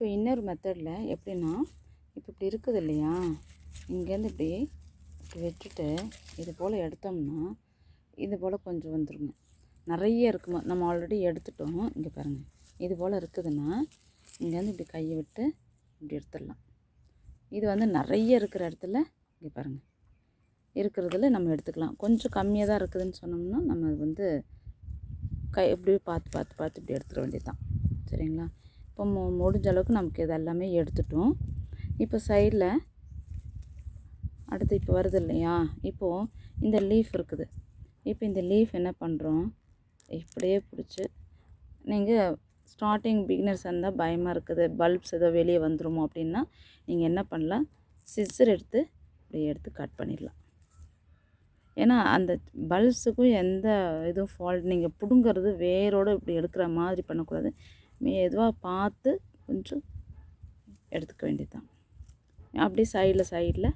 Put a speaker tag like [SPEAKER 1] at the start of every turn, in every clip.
[SPEAKER 1] இப்போ இன்னொரு மெத்தடில் எப்படின்னா இப்போ இப்படி இருக்குது இல்லையா? இங்கேருந்து இப்படி இப்படி இது போல் எடுத்தோம்னா இது போல் கொஞ்சம் வந்துருங்க. நிறைய இருக்குமா? நம்ம ஆல்ரெடி எடுத்துட்டோம். இங்கே பாருங்கள் இது போல் இருக்குதுன்னா இங்கேருந்து இப்படி கையை விட்டு இப்படி எடுத்துடலாம். இது வந்து நிறைய இருக்கிற இடத்துல இங்கே பாருங்கள் இருக்கிறதுல நம்ம எடுத்துக்கலாம். கொஞ்சம் கம்மியாக தான் இருக்குதுன்னு சொன்னோம்னா நம்ம வந்து கை இப்படி பார்த்து பார்த்து பார்த்து இப்படி எடுத்துட வேண்டியது தான் சரிங்களா? இப்போ மு முடிஞ்ச அளவுக்கு நமக்கு இது எல்லாமே எடுத்துட்டோம். இப்போ சைடில் அடுத்து இப்போ வருது இல்லையா? இப்போது இந்த லீஃப் இருக்குது. இப்போ இந்த லீஃப் என்ன பண்ணுறோம் இப்படியே பிடிச்சி நீங்கள் ஸ்டார்டிங் பிகினர்ஸ் இருந்தால் பயமாக இருக்குது. பல்ப்ஸ் ஏதோ வெளியே வந்துருமோ அப்படின்னா நீங்கள் என்ன பண்ணலாம்? சிஸ்ஸர் எடுத்து இப்படி எடுத்து கட் பண்ணிடலாம். ஏன்னா அந்த பல்ப்ஸுக்கும் எந்த இதுவும் ஃபால்ட் நீங்கள் பிடுங்கிறது வேரோடு இப்படி எடுக்கிற மாதிரி பண்ணக்கூடாது. மெதுவாக பார்த்து கொஞ்சம் எடுத்துக்க வேண்டியது தான் அப்படியே சைடில் சைடில்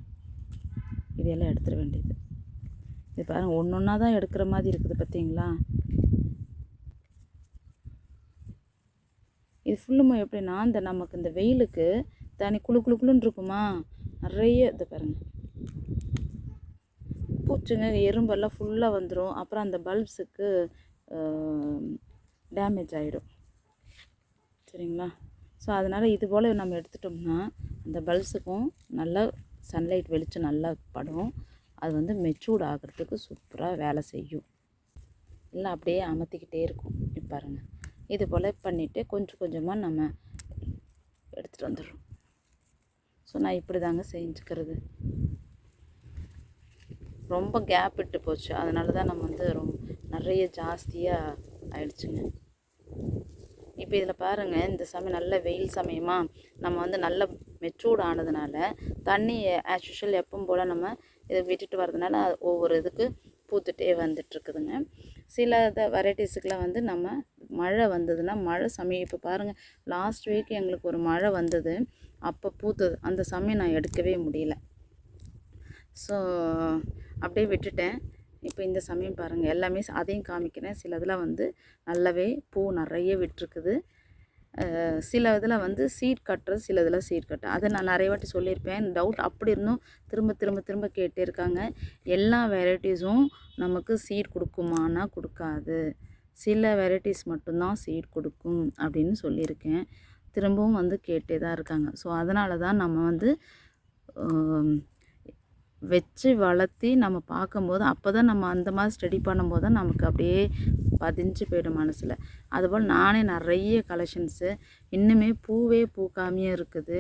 [SPEAKER 1] இதையெல்லாம் எடுத்துட வேண்டியது. இது பாருங்கள் ஒன்று ஒன்றா தான் எடுக்கிற மாதிரி இருக்குது பார்த்தீங்களா? இது ஃபுல்லுமே எப்படின்னா இந்த நமக்கு இந்த வெயிலுக்கு தனி குளு குளு குளுன்னு இருக்குமா? நிறைய இதை பாருங்கள் பூச்சிங்க எறும்பெல்லாம் ஃபுல்லாக வந்துடும் அப்புறம் அந்த பல்ப்ஸுக்கு டேமேஜ் ஆகிடும் சரிங்களா? ஸோ அதனால் இது போல் நம்ம எடுத்துட்டோம்னா அந்த பல்ப்ஸுக்கும் நல்லா சன்லைட் வெளிச்சம் நல்லா படும். அது வந்து மெச்சூர்ட் ஆகிறதுக்கு சூப்பராக வேலை செய்யும். இல்லை அப்படியே அமர்த்திக்கிட்டே இருக்கும். இப்போ பாருங்கள் இது போல் பண்ணிவிட்டு கொஞ்சம் கொஞ்சமாக நம்ம எடுத்துகிட்டு வந்துடுறோம். ஸோ நான் இப்படி தாங்க செஞ்சுக்கிறது. ரொம்ப கேப் விட்டு போச்சு. அதனால தான் நம்ம வந்து ரொம்ப நிறைய ஜாஸ்தியாக ஆயிடுச்சுங்க. இப்போ இதில் பாருங்கள் இந்த சமயம் நல்ல வெயில் சமயமாக நம்ம வந்து நல்ல மெச்சூர்ட் ஆனதுனால தண்ணி ஆஸ் யூஷுவல் எப்பவும் போல் நம்ம இதை விட்டுட்டு வரதுனால அது ஒவ்வொரு இதுக்கு பூத்துட்டே வந்துட்டுருக்குதுங்க. சில வெரைட்டிஸுக்கெலாம் வந்து நம்ம மழை வந்ததுன்னா மழை சமயம். இப்போ பாருங்கள் லாஸ்ட் வீக் எங்களுக்கு ஒரு மழை வந்தது அப்போ பூத்தது. அந்த சமயம் நான் எடுக்கவே முடியல. ஸோ அப்படியே விட்டுட்டேன். இப்போ இந்த சமயம் பாருங்கள் எல்லாமே அதையும் காமிக்கிறேன். சில இதில் வந்து நல்லாவே பூ நிறைய விட்டுருக்குது. சில இதில் வந்து சீட் கட்டுறது சில இதில் சீட் கட்டு. அதை நான் நிறைய வாட்டி சொல்லியிருப்பேன். டவுட் அப்படி இருந்தும் திரும்ப திரும்ப திரும்ப கேட்டே இருக்காங்க. எல்லா வெரைட்டிஸும் நமக்கு சீட் கொடுக்குமானா கொடுக்காது. சில வெரைட்டிஸ் மட்டும்தான் சீட் கொடுக்கும் அப்படின்னு சொல்லியிருக்கேன். திரும்பவும் வந்து கேட்டே தான் இருக்காங்க. ஸோ அதனால தான் நம்ம வந்து வச்சு வளர்த்தி நம்ம பார்க்கும்போது அப்போ தான் நம்ம அந்த மாதிரி ஸ்டடி பண்ணும்போது தான் நமக்கு அப்படியே பதிஞ்சு போயிடும் மனசில். அதுபோல் நானே நிறைய கலெக்ஷன்ஸு இன்னுமே பூவே பூக்காமையே இருக்குது.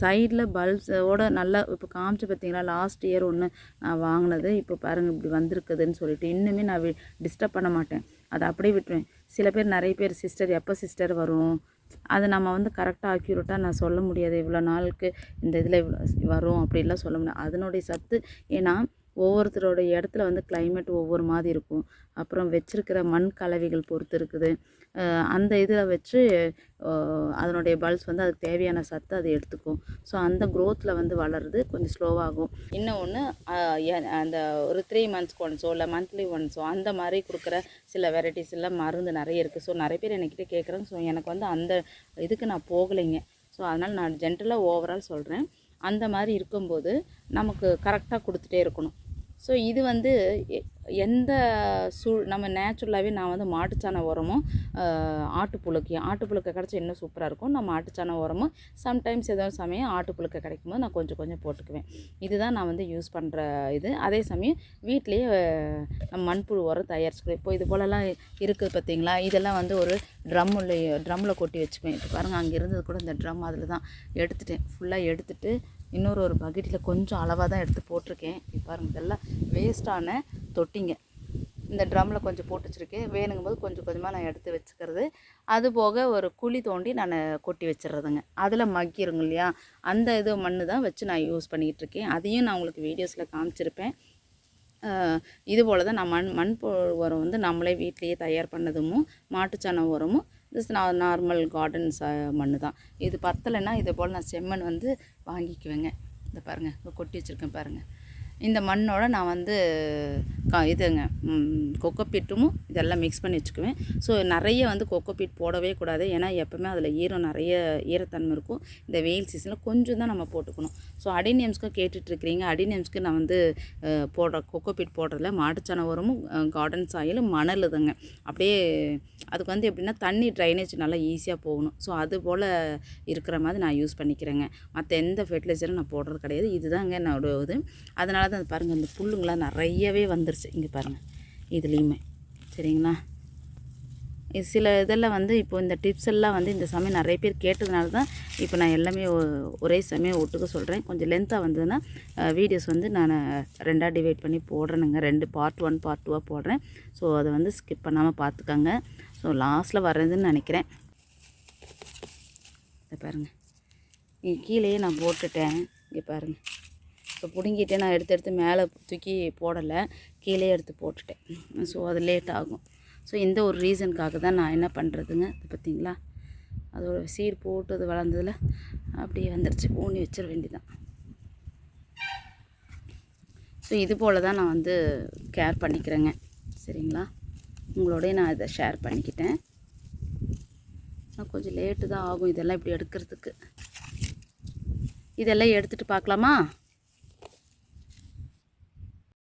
[SPEAKER 1] சைடில் பல்ப்ஸோட நல்லா இப்போ காமிச்சு பார்த்தீங்களா லாஸ்ட் இயர் ஒன்று நான் வாங்கினது. இப்போ பாருங்கள் இப்படி வந்திருக்குதுன்னு சொல்லிட்டு இன்னுமே நான் டிஸ்டர்ப் பண்ண மாட்டேன். அதை அப்படியே விட்டுருவேன். சில பேர் நிறைய பேர் சிஸ்டர் எப்போ சிஸ்டர் வரும்? அதை நம்ம வந்து கரெக்டாக அக்யூரேட்டாக நான் சொல்ல முடியாது. இவ்வளோ நாளுக்கு இந்த இதில் இவ்வளோ வரும் அப்படிலாம் சொல்ல முடியாது. அதனுடைய சத்து ஏன்னா ஒவ்வொருத்தரோட இடத்துல வந்து கிளைமேட் ஒவ்வொரு மாதிரி இருக்கும். அப்புறம் வச்சிருக்கிற மண் கலவைகள் பொறுத்து இருக்குது. அந்த இதில் வச்சு அதனுடைய பல்ஸ் வந்து அதுக்கு தேவையான சத்து அது எடுத்துக்கும். ஸோ அந்த க்ரோத்தில் வந்து வளருது கொஞ்சம் ஸ்லோவாகும் இன்னும் ஒன்று அந்த ஒரு த்ரீ மந்த்ஸ்க்கு ஒன்ஸோ இல்லை மந்த்லி ஒன்ஸோ அந்த மாதிரி கொடுக்குற சில வெரைட்டிஸ் எல்லாம் மருந்து நிறைய இருக்குது ஸோ நிறைய பேர் என்கிட்ட கேட்குறாங்க. ஸோ எனக்கு வந்து அந்த இதுக்கு நான் போகலைங்க. ஸோ அதனால் நான் ஜென்ரலாக ஓவரால் சொல்கிறேன் அந்த மாதிரி இருக்கும்போது நமக்கு கரெக்டாக கொடுத்துட்டே இருக்கணும். ஸோ இது வந்து எந்த சூழ் நம்ம நேச்சுரலாகவே நான் வந்து மாட்டுச்சாண உரமும் ஆஹ், ஆட்டுப்புழுக்கை ஆட்டுப்புழுக்கை கிடச்சா இன்னும் சூப்பராக இருக்கும். நான் மாட்டுச்சாண உரமும் சம்டைம்ஸ் ஏதோ சமயம் ஆட்டுப்புழுக்கை கிடைக்கும் போது நான் கொஞ்சம் கொஞ்சம் போட்டுக்குவேன். இதுதான் நான் வந்து யூஸ் பண்ணுற இது. அதே சமயம் வீட்லேயே நம்ம மண்புழு உரம் தயாரிச்சுக்குவேன். இப்போ இது போலலாம் இருக்குது பார்த்தீங்களா? இதெல்லாம் வந்து ஒரு ட்ரம்மில் ட்ரம்மில் கொட்டி வச்சுக்குவேன். இப்போ பாருங்கள் அங்கே இருந்தது கூட இந்த ட்ரம் அதில் தான் எடுத்துட்டேன். ஃபுல்லாக எடுத்துகிட்டு இன்னொரு ஒரு பக்கெட்டில் கொஞ்சம் அளவாக தான் எடுத்து போட்டிருக்கேன். இப்போ பாருங்கள் இதெல்லாம் வேஸ்ட்டான தொட்டிங்க. இந்த ட்ரம்மில் கொஞ்சம் போட்டு வச்சுருக்கேன். வேணுங்கும் போது கொஞ்சம் கொஞ்சமாக நான் எடுத்து வச்சுக்கிறது. அது போக ஒரு குழி தோண்டி நான் கொட்டி வச்சிடுறதுங்க. அதில் மக்கிருங்க இல்லையா? அந்த இது மண் தான் வச்சு நான் யூஸ் பண்ணிக்கிட்டு இருக்கேன். அதையும் நான் உங்களுக்கு வீடியோஸில் காமிச்சிருப்பேன். இது போல் தான் நான் மண் மண் உரம் வந்து நம்மளே வீட்லேயே தயார் பண்ணதும் மாட்டுச்சாண உரமும் ஜஸ்ட் நான் நார்மல் கார்டன் ச மண் தான். இது பத்தலைன்னா இதே போல் நான் செம்மண் வந்து வாங்கிக்குவேங்க. இந்த பாருங்கள் கொட்டி வச்சுருக்கேன் பாருங்கள் இந்த மண்ணோட நான் வந்து க இதுங்க கொக்கோபீட்டும் இதெல்லாம் மிக்ஸ் பண்ணி வச்சுக்குவேன். ஸோ நிறைய வந்து கொக்கோபீட் போடவே கூடாது. ஏன்னா எப்போவுமே அதில் ஈரம் நிறைய ஈரத்தன்மை இருக்கும். இந்த வெயில் சீசனில் கொஞ்சம் தான் நம்ம போட்டுக்கணும். ஸோ அடினியம்ஸ்க்கு கேட்டுட்ருக்கிறீங்க. அடினியம்ஸ்க்கு நான் வந்து போடுற கொக்கோபீட் போடுறதுல மாட்டுச்சாண உரமும் கார்டன் சாயிலும் மணல் இதுங்க. அப்படியே அதுக்கு வந்து எப்படின்னா தண்ணி ட்ரைனேஜ் நல்லா ஈஸியாக போகணும். ஸோ அது போல் இருக்கிற மாதிரி நான் யூஸ் பண்ணிக்கிறேங்க. மற்ற எந்த ஃபெர்டிலைசரும் நான் போடுறது கிடையாது. இதுதாங்க என்னோட இது. அதனால தான் பாருங்கள் இந்த புல்லுங்களாம் நிறையவே வந்துருச்சு. இங்கே பாருங்கள் இதுலேயுமே. சரிங்களா? சில இதெல்லாம் வந்து இப்போ இந்த டிப்ஸ் எல்லாம் வந்து இந்த சமயம் நிறைய பேர் கேட்டதுனால தான் இப்போ நான் எல்லாமே ஒ- ஒரே சமயம் ஒட்டுக்க சொல்கிறேன் கொஞ்சம் லென்த்தாக வந்ததுன்னா வீடியோஸ் வந்து நான் ரெண்டாக டிவைட் பண்ணி போடுறேனுங்க. ரெண்டு பார்ட் ஒன் பார்ட் டூவாக போடுறேன். ஸோ அதை வந்து ஸ்கிப் பண்ணாமல் பார்த்துக்கோங்க. ஸோ லாஸ்ட்டில் வர்றதுன்னு நினைக்கிறேன். இதை பாருங்கள் இங்கே கீழேயே நான் போட்டுட்டேன். இங்கே பாருங்கள் இப்போ பிடுங்கிட்டு நான் எடுத்து எடுத்து மேலே தூக்கி போடலை கீழே எடுத்து போட்டுட்டேன். ஸோ அது லேட் ஆகும். ஸோ இந்த ஒரு ரீசனுக்காக தான் நான் என்ன பண்ணுறதுங்க பார்த்திங்களா பார்த்தீங்களா அதோட சீர் போட்டு அது வளர்ந்ததில் அப்படியே வந்துருச்சு. ஊனி வச்சிட வேண்டிதான் ஸோ இது போல் தான் நான் வந்து கேர் பண்ணிக்கிறேங்க. சரிங்களா? உங்களோடய நான் இதை ஷேர் பண்ணிக்கிட்டேன். நான் கொஞ்சம் லேட்டு தான் ஆகும். இதெல்லாம் இப்படி எடுக்கிறதுக்கு. இதெல்லாம் எடுத்துகிட்டு பார்க்கலாமா?